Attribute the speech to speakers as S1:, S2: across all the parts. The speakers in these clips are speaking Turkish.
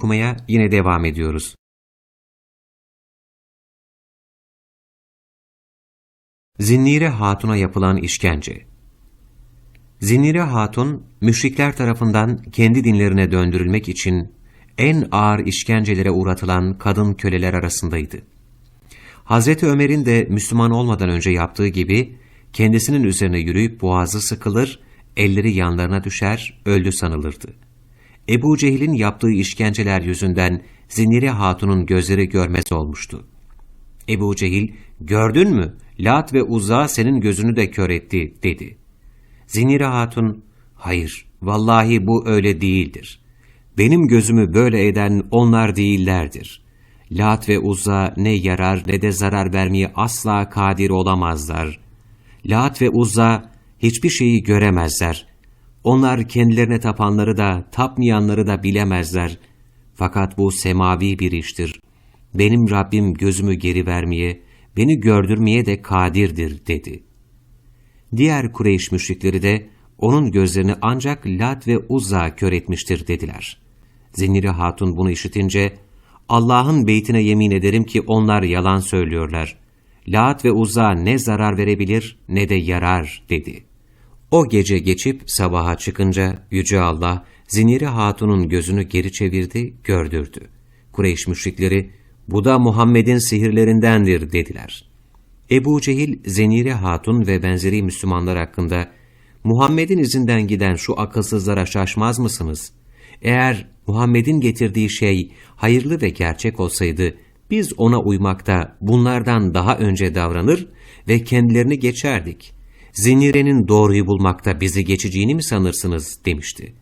S1: okumaya yine devam ediyoruz. Zinnire Hatun'a yapılan işkence Zinnire Hatun, müşrikler tarafından kendi dinlerine döndürülmek için en ağır işkencelere uğratılan kadın köleler arasındaydı. Hazreti Ömer'in de Müslüman olmadan önce yaptığı gibi, kendisinin üzerine yürüyüp boğazı sıkılır, elleri yanlarına düşer, öldü sanılırdı. Ebu Cehil'in yaptığı işkenceler yüzünden Zinnire Hatun'un gözleri görmez olmuştu. Ebu Cehil, gördün mü, Lat ve Uzza senin gözünü de kör etti, dedi. Zinire Hatun, hayır, vallahi bu öyle değildir. Benim gözümü böyle eden onlar değillerdir. Lat ve Uzza ne yarar ne de zarar vermeye asla kadir olamazlar. Lat ve Uzza hiçbir şeyi göremezler. Onlar kendilerine tapanları da tapmayanları da bilemezler. Fakat bu semavi bir iştir. Benim Rabbim gözümü geri vermeye, beni gördürmeye de kadirdir dedi. Diğer Kureyş müşrikleri de onun gözlerini ancak Lat ve Uzza kör etmiştir dediler. Zinniri Hatun bunu işitince, Allah'ın beytine yemin ederim ki onlar yalan söylüyorlar. Lat ve Uzza ne zarar verebilir ne de yarar dedi. O gece geçip sabaha çıkınca Yüce Allah Ziniri Hatun'un gözünü geri çevirdi, gördürdü. Kureyş müşrikleri, bu da Muhammed'in sihirlerindendir dediler. Ebu Cehil, Zenire Hatun ve benzeri Müslümanlar hakkında, Muhammed'in izinden giden şu akılsızlara şaşmaz mısınız? Eğer Muhammed'in getirdiği şey hayırlı ve gerçek olsaydı, biz ona uymakta bunlardan daha önce davranır ve kendilerini geçerdik. Zinire'nin doğruyu bulmakta bizi geçeceğini mi sanırsınız demişti.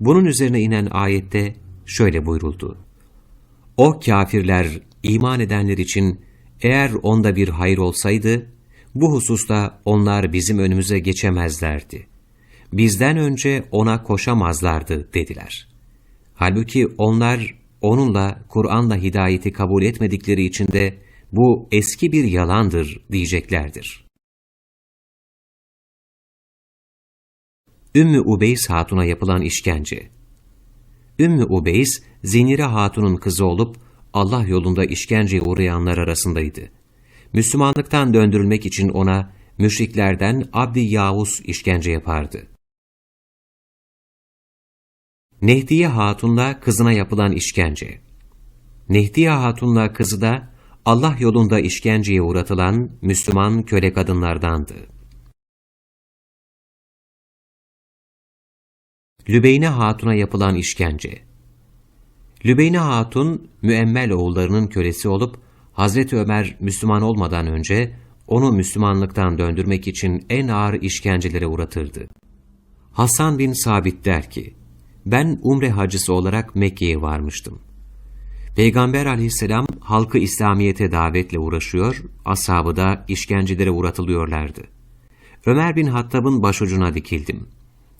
S1: Bunun üzerine inen ayette şöyle buyuruldu. O kafirler iman edenler için eğer onda bir hayır olsaydı, bu hususta onlar bizim önümüze geçemezlerdi. Bizden önce ona koşamazlardı dediler. Halbuki onlar onunla Kur'an'la hidayeti kabul etmedikleri için de bu eski bir yalandır diyeceklerdir. Ümmü Ubeys Hatun'a yapılan işkence Ümmü Ubeys, Zinire Hatun'un kızı olup Allah yolunda işkenceye uğrayanlar arasındaydı. Müslümanlıktan döndürülmek için ona müşriklerden Abdi Yavuz işkence yapardı. Nehdiye Hatun'la kızına yapılan işkence Nehdiye Hatun'la kızı da Allah yolunda işkenceye uğratılan Müslüman köle kadınlardandı. Lübeyne Hatun'a yapılan işkence Lübeyne Hatun, müemmel oğullarının kölesi olup, Hazreti Ömer Müslüman olmadan önce, onu Müslümanlıktan döndürmek için en ağır işkencelere uğratırdı. Hasan bin Sabit der ki, ben umre hacısı olarak Mekke'ye varmıştım. Peygamber aleyhisselam halkı İslamiyet'e davetle uğraşıyor, ashabı da işkencelere uğratılıyorlardı. Ömer bin Hattab'ın başucuna dikildim.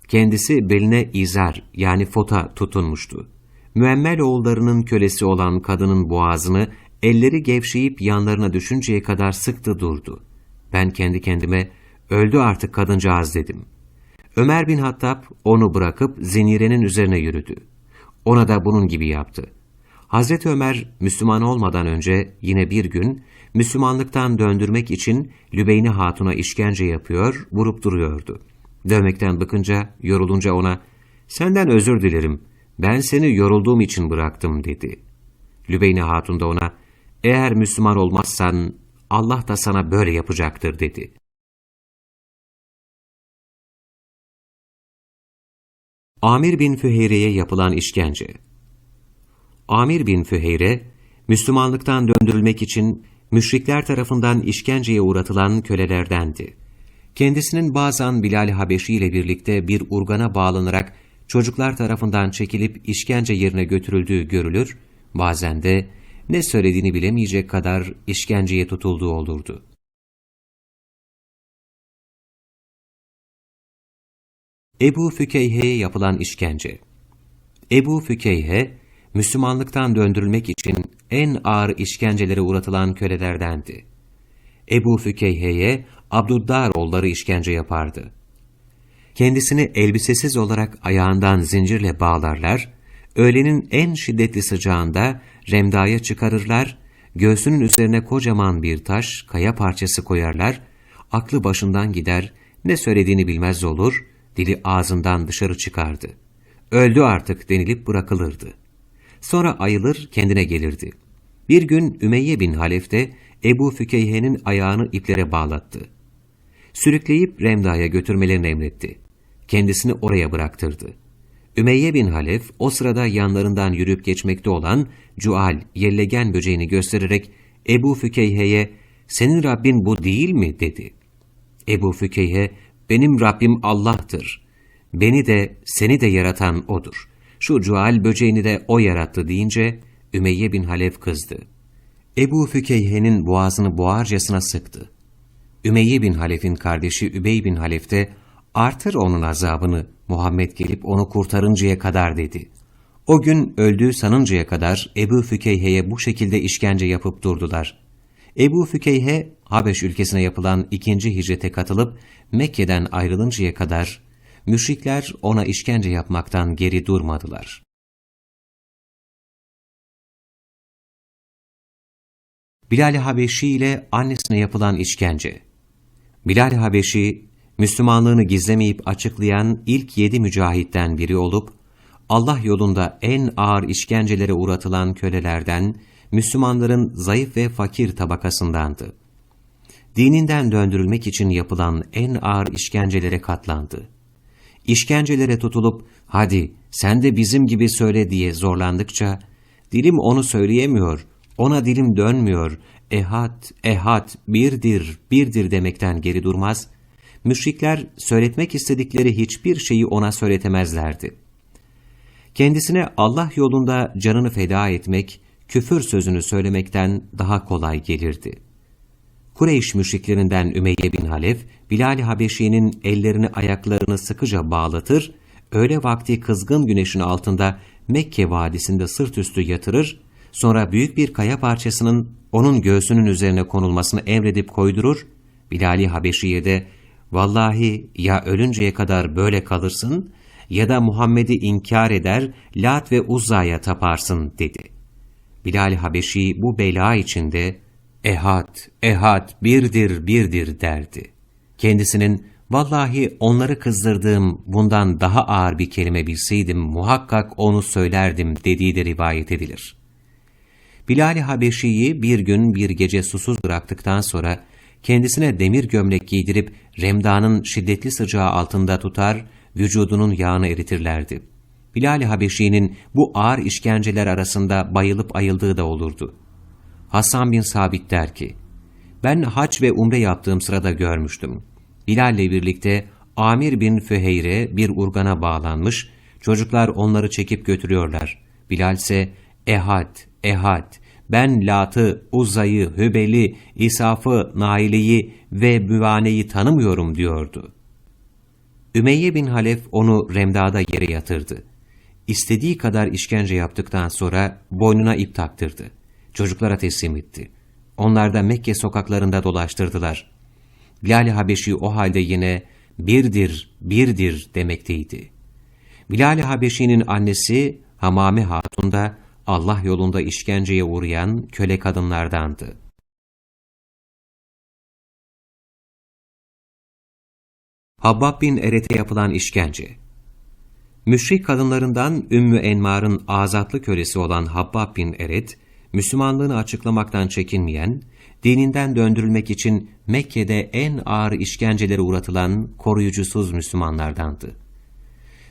S1: Kendisi beline izar yani fota tutunmuştu. Müemmel oğullarının kölesi olan kadının boğazını elleri gevşeyip yanlarına düşünceye kadar sıktı durdu. Ben kendi kendime öldü artık kadıncağız dedim. Ömer bin Hattab onu bırakıp zinirenin üzerine yürüdü. Ona da bunun gibi yaptı. Hazreti Ömer Müslüman olmadan önce yine bir gün Müslümanlıktan döndürmek için Lübeyni Hatun'a işkence yapıyor, vurup duruyordu. Dövmekten bıkınca, yorulunca ona, ''Senden özür dilerim, ben seni yorulduğum için bıraktım dedi. Lübeyne Hatun da ona, eğer Müslüman olmazsan Allah da sana böyle yapacaktır dedi. Amir bin Füheyre'ye yapılan işkence Amir bin Füheyre, Müslümanlıktan döndürülmek için müşrikler tarafından işkenceye uğratılan kölelerdendi. Kendisinin bazen Bilal Habeşi ile birlikte bir urgana bağlanarak çocuklar tarafından çekilip işkence yerine götürüldüğü görülür, bazen de ne söylediğini bilemeyecek kadar işkenceye tutulduğu olurdu. Ebu Fükeyhe'ye yapılan işkence Ebu Fükeyhe, Müslümanlıktan döndürülmek için en ağır işkencelere uğratılan kölelerdendi. Ebu Fükeyhe'ye Abduddar oğulları işkence yapardı. Kendisini elbisesiz olarak ayağından zincirle bağlarlar, öğlenin en şiddetli sıcağında remdaya çıkarırlar, göğsünün üzerine kocaman bir taş, kaya parçası koyarlar, aklı başından gider, ne söylediğini bilmez olur, dili ağzından dışarı çıkardı. Öldü artık denilip bırakılırdı. Sonra ayılır, kendine gelirdi. Bir gün Ümeyye bin Halef de Ebu Fükeyhe'nin ayağını iplere bağlattı. Sürükleyip Remda'ya götürmelerini emretti. Kendisini oraya bıraktırdı. Ümeyye bin Halef o sırada yanlarından yürüyüp geçmekte olan Cual, yellegen böceğini göstererek Ebu Fükeyhe'ye ''Senin Rabbin bu değil mi?'' dedi. Ebu Fükeyhe ''Benim Rabbim Allah'tır. Beni de seni de yaratan O'dur. Şu Cual böceğini de O yarattı.'' deyince Ümeyye bin Halef kızdı. Ebu Fükeyhe'nin boğazını boğarcasına sıktı. Ümeyye bin Halef'in kardeşi Übey bin Halef de artır onun azabını Muhammed gelip onu kurtarıncaya kadar dedi. O gün öldüğü sanıncaya kadar Ebu Fükeyhe'ye bu şekilde işkence yapıp durdular. Ebu Fükeyhe, Habeş ülkesine yapılan ikinci hicrete katılıp Mekke'den ayrılıncaya kadar müşrikler ona işkence yapmaktan geri durmadılar. Bilal Habeşi ile annesine yapılan işkence Bilal Habeşi, Müslümanlığını gizlemeyip açıklayan ilk yedi mücahitten biri olup, Allah yolunda en ağır işkencelere uğratılan kölelerden, Müslümanların zayıf ve fakir tabakasındandı. Dininden döndürülmek için yapılan en ağır işkencelere katlandı. İşkencelere tutulup, hadi sen de bizim gibi söyle diye zorlandıkça, dilim onu söyleyemiyor, ona dilim dönmüyor, ehad, ehad, birdir, birdir demekten geri durmaz, müşrikler söyletmek istedikleri hiçbir şeyi ona söyletemezlerdi. Kendisine Allah yolunda canını feda etmek, küfür sözünü söylemekten daha kolay gelirdi. Kureyş müşriklerinden Ümeyye bin Halef, Bilal-i Habeşi'nin ellerini ayaklarını sıkıca bağlatır, öğle vakti kızgın güneşin altında Mekke vadisinde sırt üstü yatırır, sonra büyük bir kaya parçasının onun göğsünün üzerine konulmasını emredip koydurur, Bilal-i Habeşi'ye de Vallahi ya ölünceye kadar böyle kalırsın ya da Muhammed'i inkar eder, Lat ve Uzza'ya taparsın dedi. Bilal Habeşi bu bela içinde ehad, ehad, birdir, birdir derdi. Kendisinin vallahi onları kızdırdığım bundan daha ağır bir kelime bilseydim muhakkak onu söylerdim dediği de rivayet edilir. Bilal-i Habeşi'yi bir gün bir gece susuz bıraktıktan sonra kendisine demir gömlek giydirip remdanın şiddetli sıcağı altında tutar, vücudunun yağını eritirlerdi. Bilal-i Habeşi'nin bu ağır işkenceler arasında bayılıp ayıldığı da olurdu. Hasan bin Sabit der ki, ben hac ve umre yaptığım sırada görmüştüm. Bilal ile birlikte Amir bin Füheyre bir urgana bağlanmış, çocuklar onları çekip götürüyorlar. Bilal ise, ehad, ehad, ben Lat'ı, Uzza'yı, Hübel'i, İsaf'ı, Naile'yi ve Müvane'yi tanımıyorum diyordu. Ümeyye bin Halef onu remdada yere yatırdı. İstediği kadar işkence yaptıktan sonra boynuna ip taktırdı. Çocuklara teslim etti. Onlar da Mekke sokaklarında dolaştırdılar. Bilal-i Habeşi o halde yine birdir, birdir demekteydi. Bilal-i Habeşi'nin annesi Hamame Hatun da Allah yolunda işkenceye uğrayan köle kadınlardandı. Habbab bin Eret'e yapılan işkence Müşrik kadınlarından Ümmü Enmar'ın azatlı kölesi olan Habbab bin Eret, Müslümanlığını açıklamaktan çekinmeyen, dininden döndürülmek için Mekke'de en ağır işkencelere uğratılan koruyucusuz Müslümanlardandı.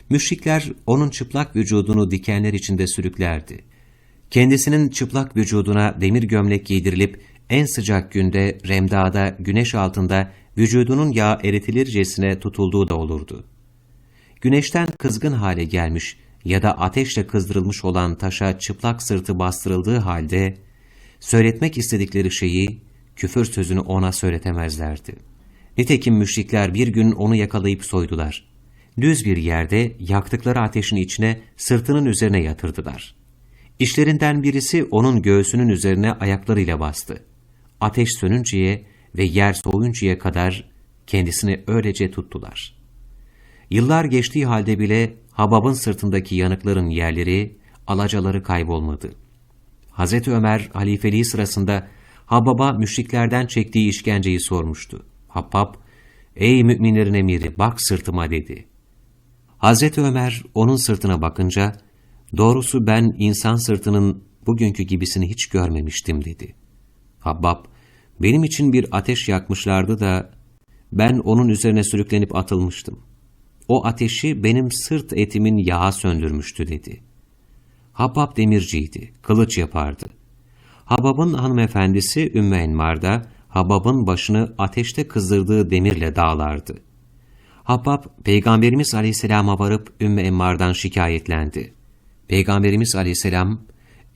S1: Müşrikler onun çıplak vücudunu dikenler içinde sürüklerdi. Kendisinin çıplak vücuduna demir gömlek giydirilip en sıcak günde remdada güneş altında vücudunun yağ eritilircesine tutulduğu da olurdu. Güneşten kızgın hale gelmiş ya da ateşle kızdırılmış olan taşa çıplak sırtı bastırıldığı halde söyletmek istedikleri şeyi, küfür sözünü ona söyletemezlerdi. Nitekim müşrikler bir gün onu yakalayıp soydular. Düz bir yerde yaktıkları ateşin içine sırtının üzerine yatırdılar. İşlerinden birisi onun göğsünün üzerine ayaklarıyla bastı. Ateş sönünceye ve yer soğuyuncaya kadar kendisini öylece tuttular. Yıllar geçtiği halde bile Habab'ın sırtındaki yanıkların yerleri alacaları kaybolmadı. Hazreti Ömer halifeliği sırasında Habbab'a müşriklerden çektiği işkenceyi sormuştu. Habbab, ''Ey müminlerin emiri bak sırtıma.'' dedi. Hazreti Ömer onun sırtına bakınca, ''Doğrusu ben insan sırtının bugünkü gibisini hiç görmemiştim.'' dedi. Habbab, ''Benim için bir ateş yakmışlardı da ben onun üzerine sürüklenip atılmıştım. O ateşi benim sırt etimin yağı söndürmüştü.'' dedi. Habbab demirciydi, kılıç yapardı. Habab'ın hanımefendisi Ümmü Enmar da Habab'ın başını ateşte kızdırdığı demirle dağlardı. Habab, Peygamberimiz Aleyhisselam'a varıp Ümmü Emmar'dan şikayetlendi. Peygamberimiz Aleyhisselam,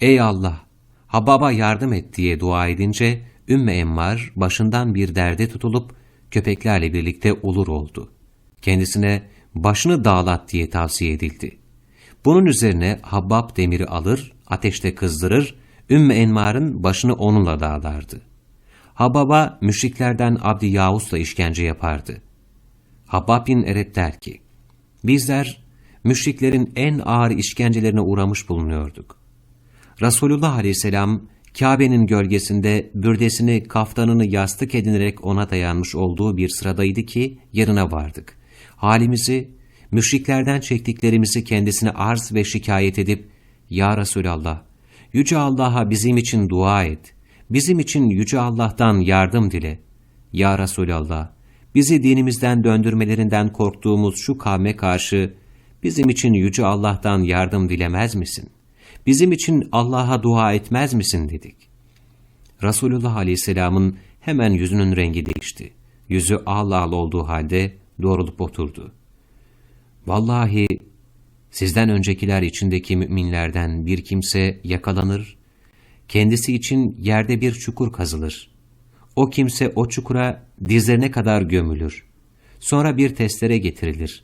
S1: ''Ey Allah, Habab'a yardım et.'' diye dua edince, Ümmü Emmar başından bir derde tutulup köpeklerle birlikte olur oldu. Kendisine başını dağlat diye tavsiye edildi. Bunun üzerine Habbab demiri alır, ateşte kızdırır, Ümmü Enmar'ın başını onunla dağlardı. Habbab'a müşriklerden Abdi Yavuz'la işkence yapardı. Habbab bin Eret der ki, Bizler müşriklerin en ağır işkencelerine uğramış bulunuyorduk. Resulullah aleyhisselam Kabe'nin gölgesinde bürdesini, kaftanını yastık edinerek ona dayanmış olduğu bir sıradaydı ki yarına vardık. Halimizi, müşriklerden çektiklerimizi kendisine arz ve şikayet edip, Ya Resulallah, Yüce Allah'a bizim için dua et, bizim için Yüce Allah'tan yardım dile. Ya Resulallah, bizi dinimizden döndürmelerinden korktuğumuz şu kavme karşı, bizim için Yüce Allah'tan yardım dilemez misin? Bizim için Allah'a dua etmez misin dedik. Resulullah Aleyhisselam'ın hemen yüzünün rengi değişti. Yüzü ağla ağla olduğu halde doğrulup oturdu. Vallahi sizden öncekiler içindeki müminlerden bir kimse yakalanır, kendisi için yerde bir çukur kazılır. O kimse o çukura dizlerine kadar gömülür. Sonra bir testere getirilir.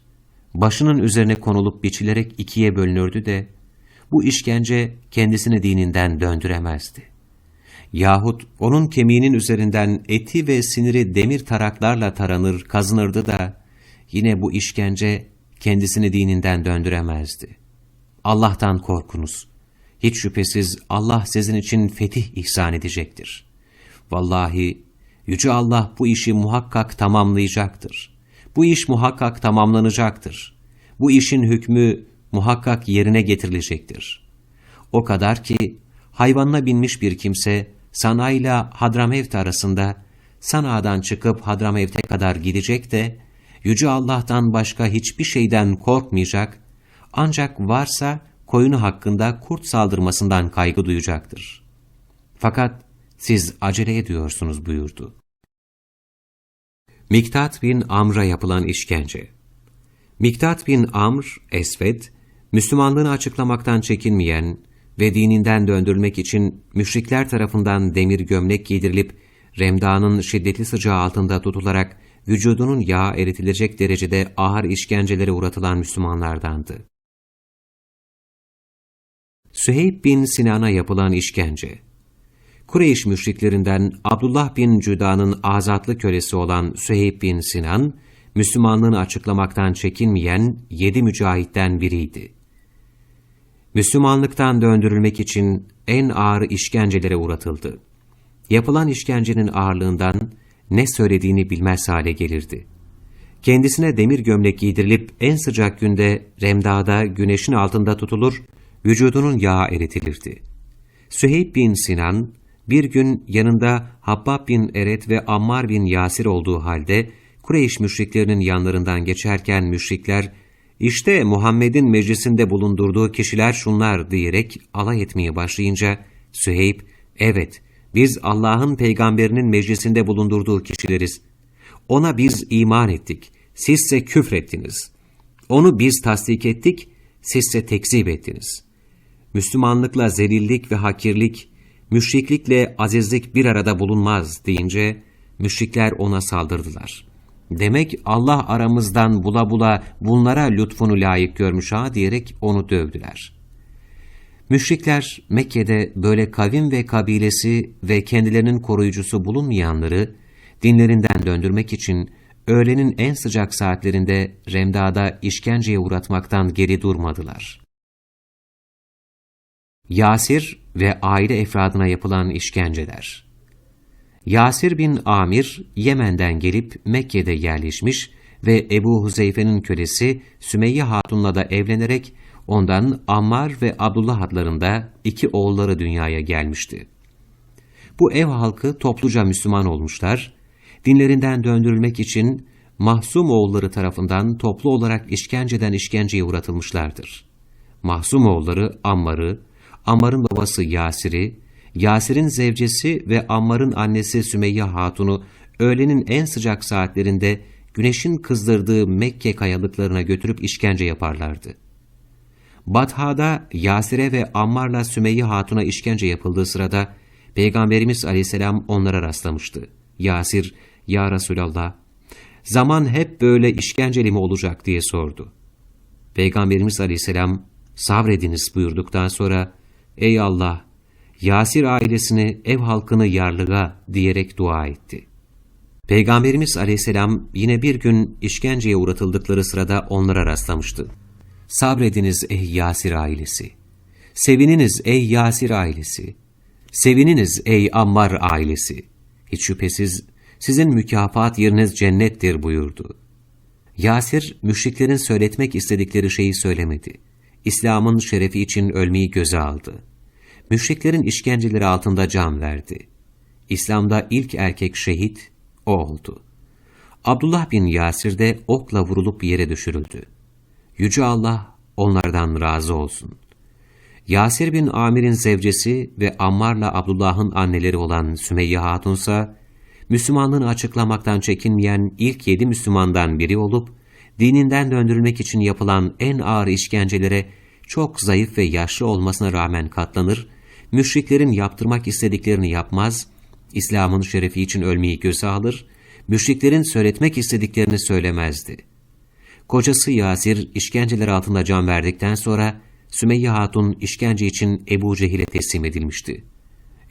S1: Başının üzerine konulup biçilerek ikiye bölünürdü de, bu işkence kendisini dininden döndüremezdi. Yahut onun kemiğinin üzerinden eti ve siniri demir taraklarla taranır, kazınırdı da, yine bu işkence kendisini dininden döndüremezdi. Allah'tan korkunuz. Hiç şüphesiz Allah sizin için fetih ihsan edecektir. Vallahi Yüce Allah bu işi muhakkak tamamlayacaktır. Bu iş muhakkak tamamlanacaktır. Bu işin hükmü muhakkak yerine getirilecektir. O kadar ki hayvanına binmiş bir kimse Sana ile Hadramevt arasında Sana'dan çıkıp Hadramevt'e kadar gidecek de Yüce Allah'tan başka hiçbir şeyden korkmayacak ancak varsa koyunu hakkında kurt saldırmasından kaygı duyacaktır. Fakat siz acele ediyorsunuz buyurdu. Miktat bin Amr'a yapılan işkence Miktat bin Amr, Esved, Müslümanlığını açıklamaktan çekinmeyen ve dininden döndürmek için müşrikler tarafından demir gömlek giydirilip remdanın şiddetli sıcağı altında tutularak vücudunun yağı eritilecek derecede ağır işkencelere uğratılan Müslümanlardandı. Süheyb bin Sinan'a yapılan işkence Kureyş müşriklerinden Abdullah bin Cüda'nın azatlı kölesi olan Süheyb bin Sinan, Müslümanlığını açıklamaktan çekinmeyen yedi mücahitten biriydi. Müslümanlıktan döndürülmek için en ağır işkencelere uğratıldı. Yapılan işkencenin ağırlığından ne söylediğini bilmez hale gelirdi. Kendisine demir gömlek giydirilip en sıcak günde remdada güneşin altında tutulur, vücudunun yağı eritilirdi. Süheyb bin Sinan, bir gün yanında Habbab bin Eret ve Ammar bin Yasir olduğu halde, Kureyş müşriklerinin yanlarından geçerken müşrikler, işte Muhammed'in meclisinde bulundurduğu kişiler şunlar diyerek alay etmeye başlayınca, Süheyb, evet biz Allah'ın peygamberinin meclisinde bulundurduğu kişileriz. Ona biz iman ettik, sizse küfrettiniz. Onu biz tasdik ettik, sizse tekzip ettiniz. Müslümanlıkla zelillik ve hakirlik, müşriklikle azizlik bir arada bulunmaz deyince, müşrikler ona saldırdılar. Demek Allah aramızdan bula bula bunlara lütfunu layık görmüş ha diyerek onu dövdüler.'' Müşrikler Mekke'de böyle kavim ve kabilesi ve kendilerinin koruyucusu bulunmayanları dinlerinden döndürmek için öğlenin en sıcak saatlerinde Remda'da işkenceye uğratmaktan geri durmadılar. Yasir ve aile efradına yapılan işkenceler Yasir bin Amir, Yemen'den gelip Mekke'de yerleşmiş ve Ebu Huzeyfe'nin kölesi Sümeyye Hatun'la da evlenerek ondan Ammar ve Abdullah adlarında iki oğulları dünyaya gelmişti. Bu ev halkı topluca Müslüman olmuşlar, dinlerinden döndürülmek için Mahsum oğulları tarafından toplu olarak işkenceden işkenceye uğratılmışlardır. Mahsum oğulları Ammar'ı, Ammar'ın babası Yasir'i, Yasir'in zevcesi ve Ammar'ın annesi Sümeyye Hatun'u öğlenin en sıcak saatlerinde güneşin kızdırdığı Mekke kayalıklarına götürüp işkence yaparlardı. Batha'da Yasir'e ve Ammar'la Sümeyye Hatun'a işkence yapıldığı sırada Peygamberimiz aleyhisselam onlara rastlamıştı. Yasir, Ya Resulallah, zaman hep böyle işkenceli mi olacak diye sordu. Peygamberimiz aleyhisselam, sabrediniz buyurduktan sonra, Ey Allah, Yasir ailesini, ev halkını yarlığa diyerek dua etti. Peygamberimiz aleyhisselam yine bir gün işkenceye uğratıldıkları sırada onlara rastlamıştı. Sabrediniz ey Yasir ailesi. Sevininiz ey Yasir ailesi. Sevininiz ey Ammar ailesi. Hiç şüphesiz sizin mükafat yeriniz cennettir buyurdu. Yasir, müşriklerin söyletmek istedikleri şeyi söylemedi. İslam'ın şerefi için ölmeyi göze aldı. Müşriklerin işkenceleri altında can verdi. İslam'da ilk erkek şehit o oldu. Abdullah bin Yasir de okla vurulup yere düşürüldü. Yüce Allah onlardan razı olsun. Yasir bin Amir'in zevcesi ve Ammar'la Abdullah'ın anneleri olan Sümeyye Hatunsa, Müslümanlığını açıklamaktan çekinmeyen ilk yedi Müslümandan biri olup, dininden döndürülmek için yapılan en ağır işkencelere çok zayıf ve yaşlı olmasına rağmen katlanır, müşriklerin yaptırmak istediklerini yapmaz, İslam'ın şerefi için ölmeyi göze alır, müşriklerin söyletmek istediklerini söylemezdi. Kocası Yasir işkenceler altında can verdikten sonra Sümeyye Hatun işkence için Ebu Cehil'e teslim edilmişti.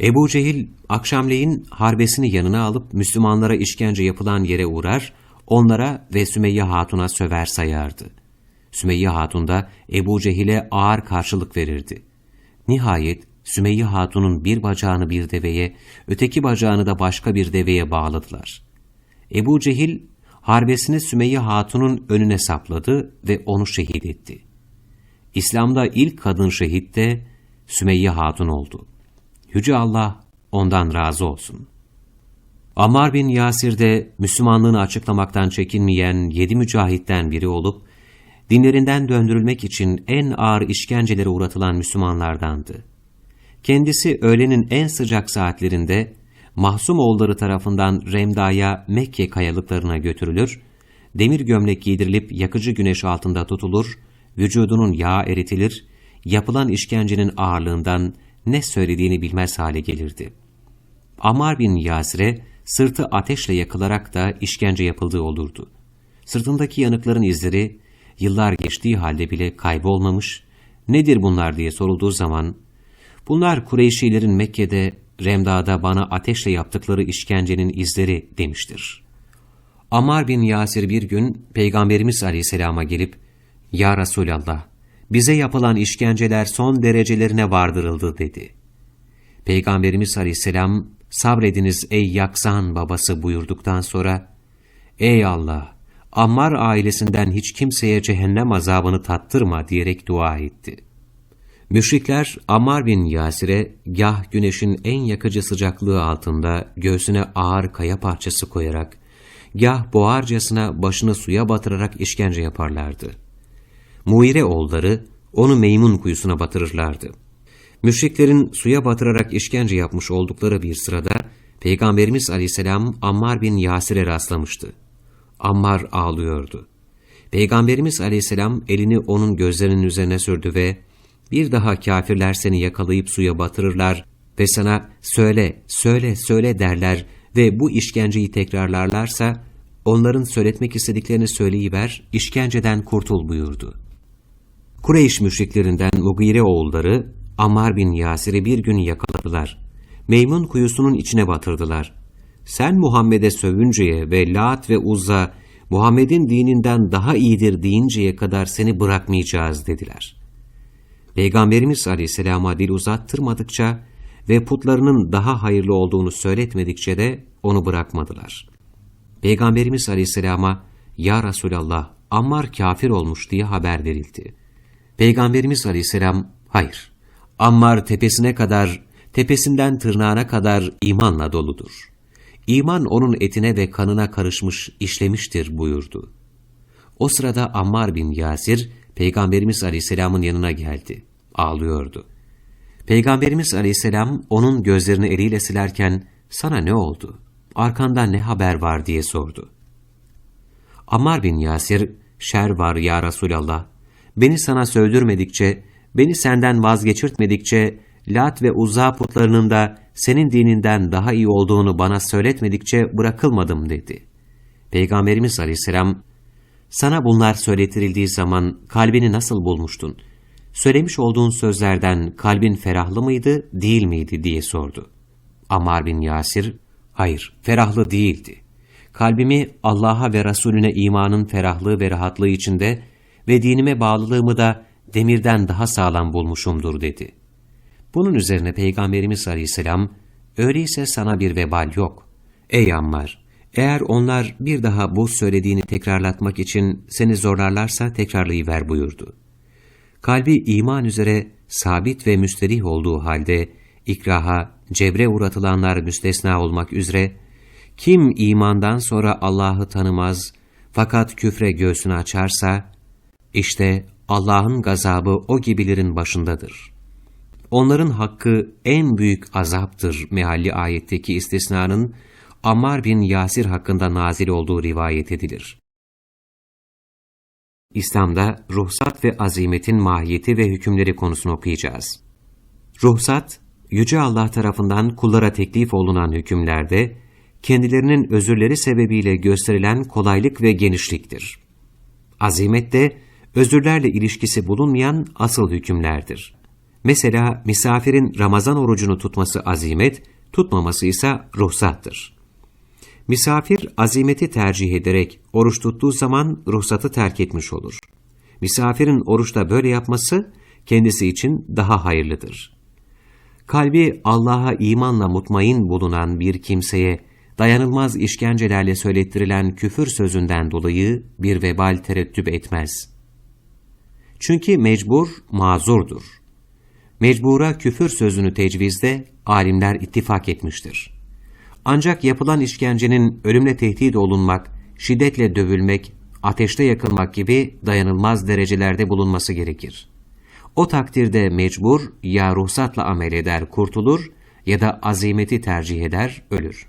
S1: Ebu Cehil akşamleyin harbesini yanına alıp Müslümanlara işkence yapılan yere uğrar, onlara ve Sümeyye Hatun'a söver sayardı. Sümeyye Hatun da Ebu Cehil'e ağır karşılık verirdi. Nihayet Sümeyye Hatun'un bir bacağını bir deveye, öteki bacağını da başka bir deveye bağladılar. Ebu Cehil harbesini Sümeyye Hatun'un önüne sapladı ve onu şehit etti. İslam'da ilk kadın şehit de Sümeyye Hatun oldu. Yüce Allah ondan razı olsun. Ammar bin Yasir de Müslümanlığını açıklamaktan çekinmeyen yedi mücahitten biri olup, dinlerinden döndürülmek için en ağır işkencelere uğratılan Müslümanlardandı. Kendisi öğlenin en sıcak saatlerinde Mahsum oğulları tarafından Remda'ya Mekke kayalıklarına götürülür, demir gömlek giydirilip yakıcı güneş altında tutulur, vücudunun yağı eritilir, yapılan işkencenin ağırlığından ne söylediğini bilmez hale gelirdi. Amar bin Yasir'e sırtı ateşle yakılarak da işkence yapıldığı olurdu. Sırtındaki yanıkların izleri yıllar geçtiği halde bile kaybolmamış, nedir bunlar diye sorulduğu zaman, bunlar Kureyşilerin Mekke'de, Remda'da bana ateşle yaptıkları işkencenin izleri demiştir. Amar bin Yasir bir gün Peygamberimiz Aleyhisselam'a gelip, Ya Resulallah, bize yapılan işkenceler son derecelerine vardırıldı dedi. Peygamberimiz Aleyhisselam, sabrediniz ey yaksan babası buyurduktan sonra, Ey Allah, Ammar ailesinden hiç kimseye cehennem azabını tattırma diyerek dua etti. Müşrikler Ammar bin Yasir'e gah güneşin en yakıcı sıcaklığı altında göğsüne ağır kaya parçası koyarak, gah boğarcasına başını suya batırarak işkence yaparlardı. Muire oğulları onu meymun kuyusuna batırırlardı. Müşriklerin suya batırarak işkence yapmış oldukları bir sırada Peygamberimiz aleyhisselam Ammar bin Yasir'e rastlamıştı. Ammar ağlıyordu. Peygamberimiz aleyhisselam elini onun gözlerinin üzerine sürdü ve bir daha kafirler seni yakalayıp suya batırırlar ve sana söyle, söyle, söyle derler ve bu işkenceyi tekrarlarlarsa onların söyletmek istediklerini söyleyiver, işkenceden kurtul buyurdu. Kureyş müşriklerinden Mugire oğulları Ammar bin Yasir'i bir gün yakaladılar. Meymun kuyusunun içine batırdılar. Sen Muhammed'e sövünceye ve Lat ve Uzza Muhammed'in dininden daha iyidir deyinceye kadar seni bırakmayacağız dediler. Peygamberimiz Aleyhisselam'a dil uzattırmadıkça ve putlarının daha hayırlı olduğunu söyletmedikçe de onu bırakmadılar. Peygamberimiz Aleyhisselam'a Ya Resulallah Ammar kafir olmuş diye haber verildi. Peygamberimiz Aleyhisselam hayır Ammar tepesine kadar tepesinden tırnağına kadar imanla doludur. İman onun etine ve kanına karışmış işlemiştir buyurdu. O sırada Ammar bin Yasir Peygamberimiz Aleyhisselam'ın yanına geldi. Ağlıyordu. Peygamberimiz Aleyhisselam onun gözlerini eliyle silerken sana ne oldu? Arkandan ne haber var diye sordu. Ammar bin Yasir, şer var ya Resulallah. Beni sana söldürmedikçe, beni senden vazgeçirtmedikçe, Lat ve Uzza putlarının da senin dininden daha iyi olduğunu bana söyletmedikçe bırakılmadım dedi. Peygamberimiz Aleyhisselam, sana bunlar söyletildiği zaman kalbini nasıl bulmuştun? Söylemiş olduğun sözlerden kalbin ferahlı mıydı, değil miydi diye sordu. Ammar bin Yasir, hayır, ferahlı değildi. Kalbimi Allah'a ve Resulüne imanın ferahlığı ve rahatlığı içinde ve dinime bağlılığımı da demirden daha sağlam bulmuşumdur dedi. Bunun üzerine Peygamberimiz Aleyhisselam, öyleyse sana bir vebal yok. Ey Ammar! Eğer onlar bir daha bu söylediğini tekrarlatmak için seni zorlarlarsa tekrarlayıver buyurdu. Kalbi iman üzere sabit ve müsterih olduğu halde ikraha, cebre uğratılanlar müstesna olmak üzere kim imandan sonra Allah'ı tanımaz fakat küfre göğsünü açarsa işte Allah'ın gazabı o gibilerin başındadır. Onların hakkı en büyük azaptır mealli ayetteki istisnanın Ammar bin Yasir hakkında nazil olduğu rivayet edilir. İslam'da ruhsat ve azimetin mahiyeti ve hükümleri konusunu okuyacağız. Ruhsat, Yüce Allah tarafından kullara teklif olunan hükümlerde, kendilerinin özürleri sebebiyle gösterilen kolaylık ve genişliktir. Azimet de, özürlerle ilişkisi bulunmayan asıl hükümlerdir. Mesela misafirin Ramazan orucunu tutması azimet, tutmaması ise ruhsattır. Misafir azimeti tercih ederek oruç tuttuğu zaman ruhsatı terk etmiş olur. Misafirin oruçta böyle yapması kendisi için daha hayırlıdır. Kalbi Allah'a imanla mutmain bulunan bir kimseye dayanılmaz işkencelerle söylettirilen küfür sözünden dolayı bir vebal tereddüt etmez. Çünkü mecbur mazurdur. Mecbura küfür sözünü tecvizde alimler ittifak etmiştir. Ancak yapılan işkencenin ölümle tehdit olunmak, şiddetle dövülmek, ateşte yakılmak gibi dayanılmaz derecelerde bulunması gerekir. O takdirde mecbur ya ruhsatla amel eder kurtulur ya da azimeti tercih eder ölür.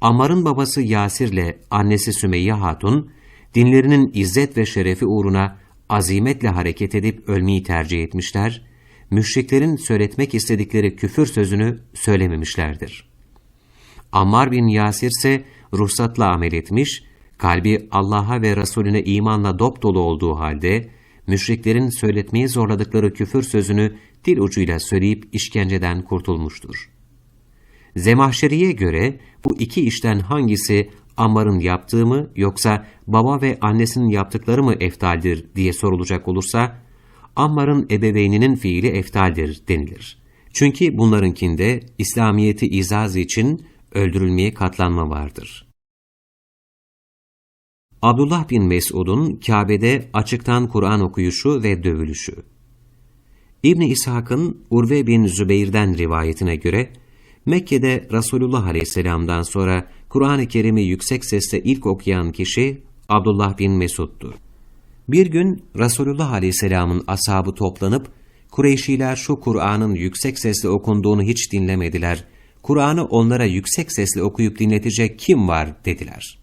S1: Ammar'ın babası Yasir'le annesi Sümeyye Hatun, dinlerinin izzet ve şerefi uğruna azimetle hareket edip ölmeyi tercih etmişler, müşriklerin söyletmek istedikleri küfür sözünü söylememişlerdir. Ammar bin Yasir ise ruhsatla amel etmiş, kalbi Allah'a ve Resulüne imanla dop olduğu halde, müşriklerin söyletmeyi zorladıkları küfür sözünü dil ucuyla söyleyip işkenceden kurtulmuştur. Zemahşeriye göre bu iki işten hangisi Ammar'ın yaptığı mı yoksa baba ve annesinin yaptıkları mı eftaldir diye sorulacak olursa, Ammar'ın ebeveyninin fiili eftaldir denilir. Çünkü bunlarınkinde İslamiyeti izaz için öldürülmeye katlanma vardır. Abdullah bin Mesud'un Kabe'de açıktan Kur'an okuyuşu ve dövülüşü. İbn İshak'ın Urve bin Zübeyir'den rivayetine göre Mekke'de Resulullah Aleyhisselam'dan sonra Kur'an-ı Kerim'i yüksek sesle ilk okuyan kişi Abdullah bin Mesud'dur. Bir gün Resulullah Aleyhisselam'ın ashabı toplanıp Kureyşiler şu Kur'an'ın yüksek sesle okunduğunu hiç dinlemediler Kur'an'ı onlara yüksek sesle okuyup dinletecek kim var dediler.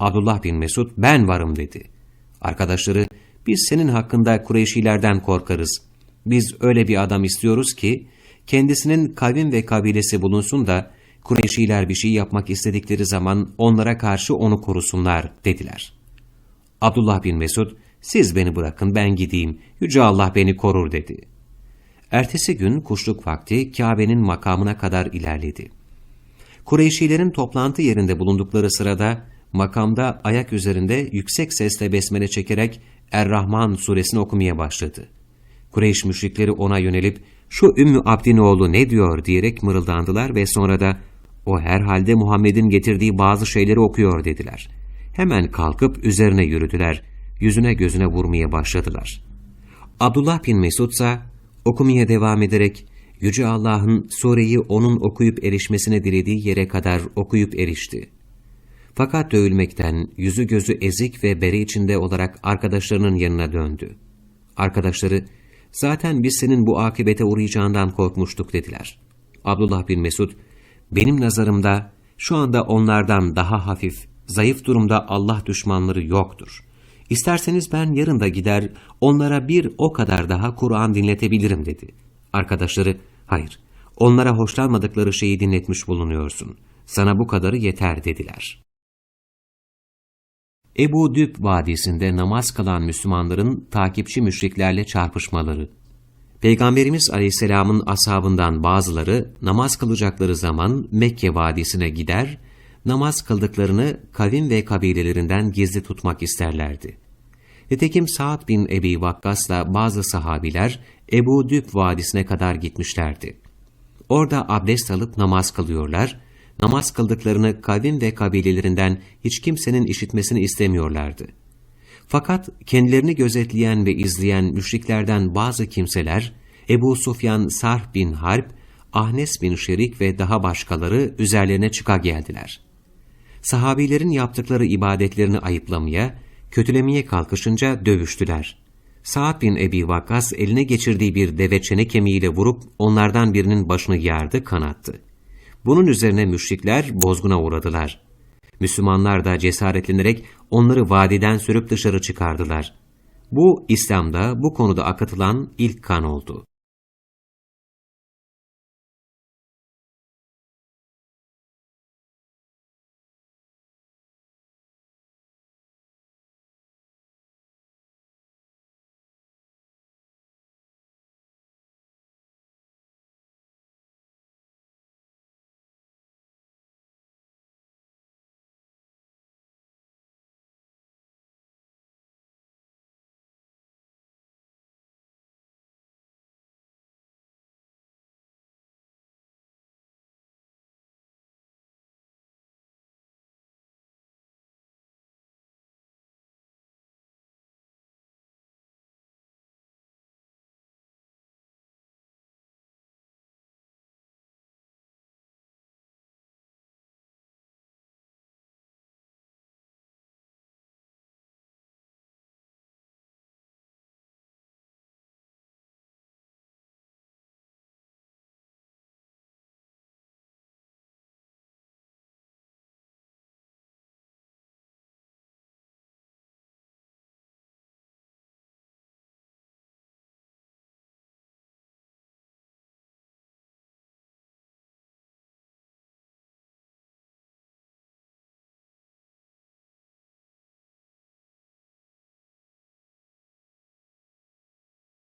S1: Abdullah bin Mesud ben varım dedi. Arkadaşları biz senin hakkında Kureyşilerden korkarız. Biz öyle bir adam istiyoruz ki kendisinin kavim ve kabilesi bulunsun da Kureyşiler bir şey yapmak istedikleri zaman onlara karşı onu korusunlar dediler. Abdullah bin Mesud siz beni bırakın ben gideyim Yüce Allah beni korur dedi.'' Ertesi gün kuşluk vakti Kabe'nin makamına kadar ilerledi. Kureyşilerin toplantı yerinde bulundukları sırada makamda ayak üzerinde yüksek sesle besmele çekerek Er-Rahman suresini okumaya başladı. Kureyş müşrikleri ona yönelip şu Ümmü Abdin oğlu ne diyor diyerek mırıldandılar ve sonra da o herhalde Muhammed'in getirdiği bazı şeyleri okuyor dediler. Hemen kalkıp üzerine yürüdüler, yüzüne gözüne vurmaya başladılar. Abdullah bin Mesud ise okumaya devam ederek Yüce Allah'ın sureyi onun okuyup erişmesine dilediği yere kadar okuyup erişti. Fakat dövülmekten yüzü gözü ezik ve bere içinde olarak arkadaşlarının yanına döndü. Arkadaşları, zaten biz senin bu akibete uğrayacağından korkmuştuk dediler. Abdullah bin Mesud, benim nazarımda şu anda onlardan daha hafif, zayıf durumda Allah düşmanları yoktur. İsterseniz ben yarın da gider, onlara bir o kadar daha Kur'an dinletebilirim dedi. Arkadaşları, hayır, onlara hoşlanmadıkları şeyi dinletmiş bulunuyorsun. Sana bu kadarı yeter dediler. Ebu Düb Vadisi'nde namaz kılan Müslümanların takipçi müşriklerle çarpışmaları. Peygamberimiz Aleyhisselam'ın ashabından bazıları namaz kılacakları zaman Mekke Vadisi'ne gider, namaz kıldıklarını kavim ve kabilelerinden gizli tutmak isterlerdi. Nitekim Sa'd bin Ebi Vakkas'la bazı sahabiler Ebu Düb Vadisi'ne kadar gitmişlerdi. Orada abdest alıp namaz kılıyorlar, namaz kıldıklarını kavim ve kabilelerinden hiç kimsenin işitmesini istemiyorlardı. Fakat kendilerini gözetleyen ve izleyen müşriklerden bazı kimseler, Ebu Sufyan Sarh bin Harp, Ahnes bin Şerik ve daha başkaları üzerlerine çıka geldiler. Sahabilerin yaptıkları ibadetlerini ayıplamaya, kötülemeye kalkışınca dövüştüler. Sa'd bin Ebi Vakkas eline geçirdiği bir deve çene kemiğiyle vurup onlardan birinin başını yardı, kanattı. Bunun üzerine müşrikler bozguna uğradılar. Müslümanlar da cesaretlenerek onları vadiden sürüp dışarı çıkardılar. Bu, İslam'da bu konuda akıtılan ilk kan oldu.